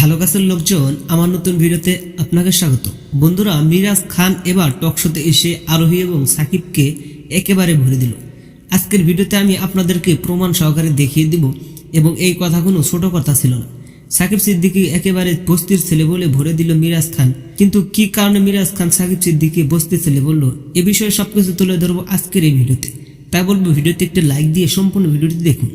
Hello গাছের লোকজন আমার নতুন ভিডিওতে আপনাকে স্বাগত। বন্ধুরা, মিরাজ খান এবার টকশোতে এসে আরোহী এবং সাকিবকে একেবারে ভরে দিল। আজকের ভিডিওতে আমি আপনাদেরকে প্রমাণ সহকারে দেখিয়ে দিব এবং এই কথা কোনো ছোট কথা ছিল না। সাকিব সিদ্দিকি একেবারে বস্তির ছেলে বলে ভরে দিল মিরাজ খান। কিন্তু কি কারণে মিরাজ খান সাকিব সিদ্দিকি বস্তির ছেলে বলল, এ বিষয়ে সবকিছু তুলে ধরবো আজকের এই ভিডিওতে। তাই বলব, ভিডিওতে একটি লাইক দিয়ে সম্পূর্ণ ভিডিওটি দেখুন।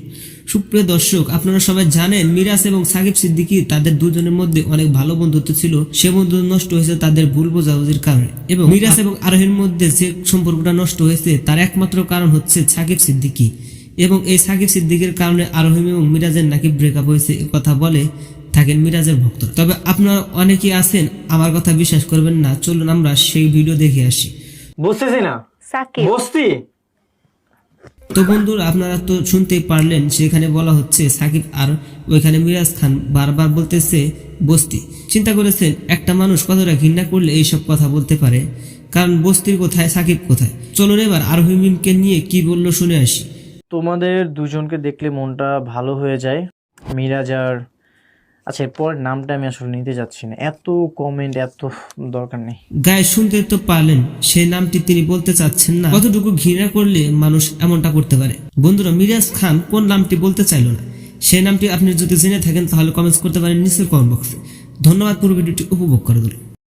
সুপ্রিয় দর্শক আপনারা সবাই জানেন মিরাজ এবং সাকিব সিদ্দিকী তাদের দুজনের মধ্যে অনেক ভালো বন্ধুত্ব ছিল। সে বন্ধুত্ব নষ্ট হয়েছে তাদের ভুল বোঝাবুঝির কারণে। এবং মিরাজ এবং আরোহীর মধ্যে যে সম্পর্কটা নষ্ট হয়েছে তার একমাত্র কারণ হচ্ছে সাকিব সিদ্দিকী। এবং এই সাকিব সিদ্দিকের কারণে আরোহীম এবং মিরাজের নাকি ব্রেকআপ হয়েছে কথা বলে থাকেন মিরাজের ভক্ত। তবে আপনারা অনেকেই আছেন আমার কথা বিশ্বাস করবেন না। চলুন আমরা সেই ভিডিও দেখে আসি। বুঝতেছি না? সাকিব। বস্তি? তো বন্ধুরা, আপনারা তো শুনতেই পারলেন, সেখানে বলা হচ্ছে সাকিব আর ওইখানে মিরাজ খান বারবার বলতেছে বস্তি। চিন্তা করেছেন, একটা মানুষ কতটা ঘৃণা করলে এইসব কথা বলতে পারে? কারণ বস্তির কোথায়, সাকিব কোথায়? চলুন এবার আরোহী মিমকে নিয়ে কি বলল শুনে আসি। তোমাদের দুজনকে দেখলে মনটা ভালো হয়ে যায়। মিরাজ আর আচ্ছা এরপর নামটা আমি আসলে নিতে যাচ্ছি না। এত কমেন্ট এত দরকার নেই। গায়ে শুনতে তো পারলেন, সেই নামটি তিনি বলতে চাচ্ছেন না। কতটুকু ঘৃণা করলে মানুষ এমনটা করতে পারে? বন্ধুরা, মিরাজ খান কোন নামটি বলতে চাইল না? সেই নামটি আপনি যদি জেনে থাকেন, তাহলে কমেন্টস করতে পারেন নিচের কমেন্ট বক্সে ধন্যবাদ, পুরো ভিডিওটি উপভোগ করে দিন